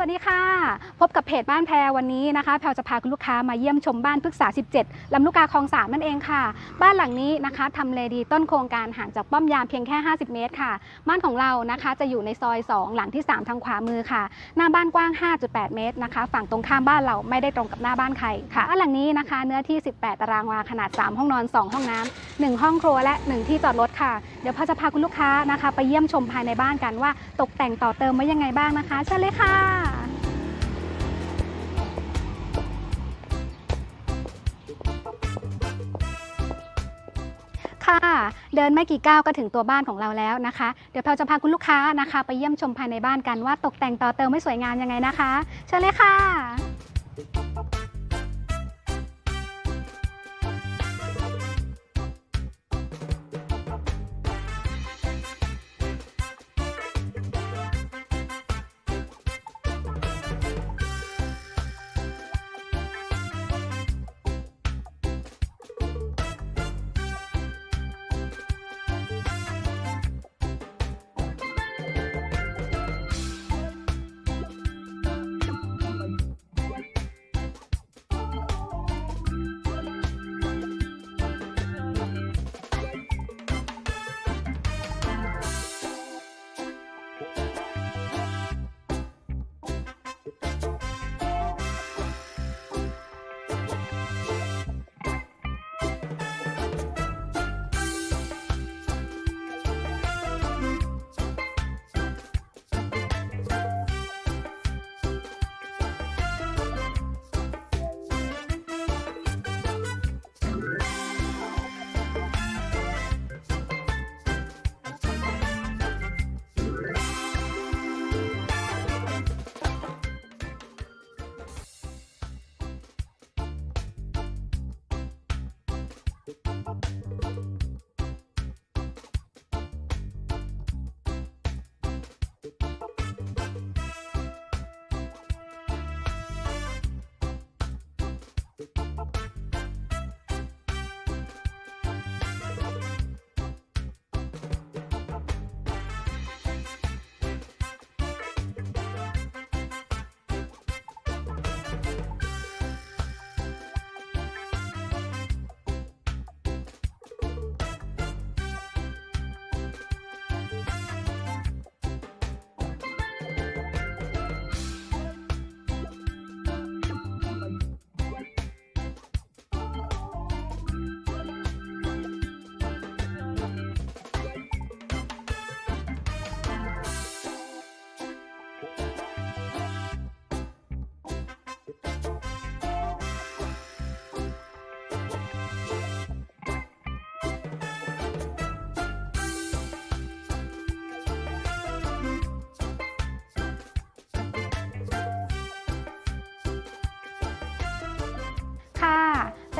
วัสดีค่ะ พบกับเพจบ้านแพรวันนี้นะคะแพรจะพาคุณลูกค้ามาเยี่ยมชมบ้านพฤกษา 17 ลำลูกกาคลอง3นั่นเองค่ะ บ้านหลังนี้นะคะทำเลดีต้นโครงการห่างจากป้อมยามเพียงแค่ 50 เมตรค่ะ บ้านของเรานะคะจะอยู่ในซอย 2 หลังที่ 3 ทางขวามือค่ะ หน้าบ้านกว้าง 5.8 เมตรนะคะ ฝั่งตรงข้ามบ้านเราไม่ได้ตรงกับหน้าบ้านใครค่ะบ้านหลังนี้นะคะ เนื้อที่ 18 ตารางวาขนาด 3 ห้องนอน 2 ห้องน้ำ1ห้องครัวและ 1 ที่จอดรถค่ะ เดี๋ยวพอจะพาคุณลูกค้านะคะ ไปเยี่ยมชมภายในบ้านกันว่า ตกแต่งต่อเติมไว้ยังไงบ้างนะคะเชิญเลยค่ะ ค่ะ เดินไม่กี่ก้าวก็ถึงตัวบ้านของเราแล้วนะคะ เดี๋ยวเราจะพาคุณลูกค้านะคะ ไปเยี่ยมชมภายในบ้านกันว่าตกแต่งต่อเติมไม่สวยงามยังไงนะคะ เชิญเลยค่ะค่ะ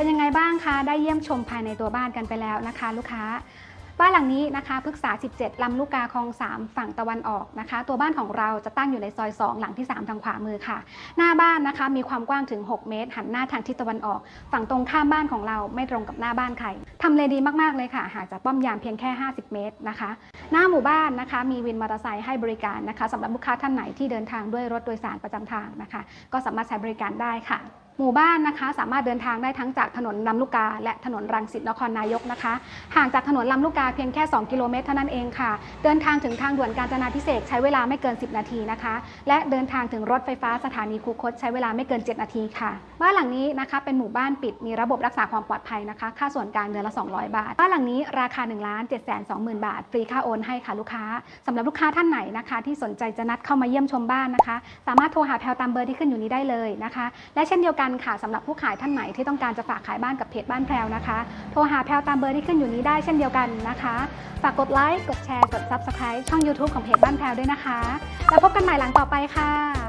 เป็นยังไงบ้างคะได้เยี่ยมชมภายในตัวบ้านกันไปแล้วนะคะ ลูกค้าบ้านหลังนี้นะคะพฤกษา 17 ลำลูกกาคลอง 3 ฝั่งตะวันออกนะคะ ตัวบ้านของเราจะตั้งอยู่ในซอย 2 หลังที่ 3 ทางขวามือค่ะ หน้าบ้านนะคะมีความกว้างถึง 6 เมตร หันหน้าทางทิศตะวันออก ฝั่งตรงข้ามบ้านของเราไม่ตรงกับหน้าบ้านใครทำเลดีมากๆเลยค่ะห่างจากป้อมยามเพียงแค่ 50 เมตรนะคะ หน้าหมู่บ้านนะคะ มีวินมอเตอร์ไซค์ให้บริการนะคะสำหรับลูกค้าท่านไหนที่เดินทางด้วยรถโดยสารประจำทางนะคะ ก็สามารถใช้บริการได้ค่ะ หมู่บ้านนะคะสามารถเดินทางได้ทั้งจากถนนลำลูกกา และถนนรังสิตนครนายกนะคะ ห่างจากถนนลำลูกกาเพียงแค่ 2 กิโลเมตรเท่านั้นเองค่ะ เดินทางถึงทางด่วนกาญจนาพิเศษใช้เวลาไม่เกิน 10 นาทีนะคะ และเดินทางถึงรถไฟฟ้าสถานีคูคตใช้เวลาไม่เกิน 7 นาทีค่ะ บ้านหลังนี้นะคะเป็นหมู่บ้านปิดมีระบบรักษาความปลอดภัยนะคะ ค่าส่วนกลางเดือนละ 200 บาท บ้านหลังนี้ราคา1ล้าน7 2 0 0 0 0 บาท ฟรีค่าโอนให้ค่ะลูกค้าสำหรับลูกค้าท่านไหนนะคะ ที่สนใจจะนัดเข้ามาเยี่ยมชมบ้านนะคะ สามารถโทรหาแพลวตามเบอร์ที่ขึ้นอยู่นี้ได้เลยนะคะ และเช่นเดียวกันค่ะสำหรับผู้ขายท่านไหนที่ต้องการจะฝากขายบ้านกับเพจบ้านแพรวนะคะ โทรหาแพลวตามเบอร์ที่ขึ้นอยู่นี้ได้เช่นเดียวกันนะคะ ฝากกดไลค์ กดแชร์ กด Subscribe ช่อง YouTube ของเพจบ้านแพรวด้วยนะคะ แล้วพบกันใหม่หลังต่อไปค่ะ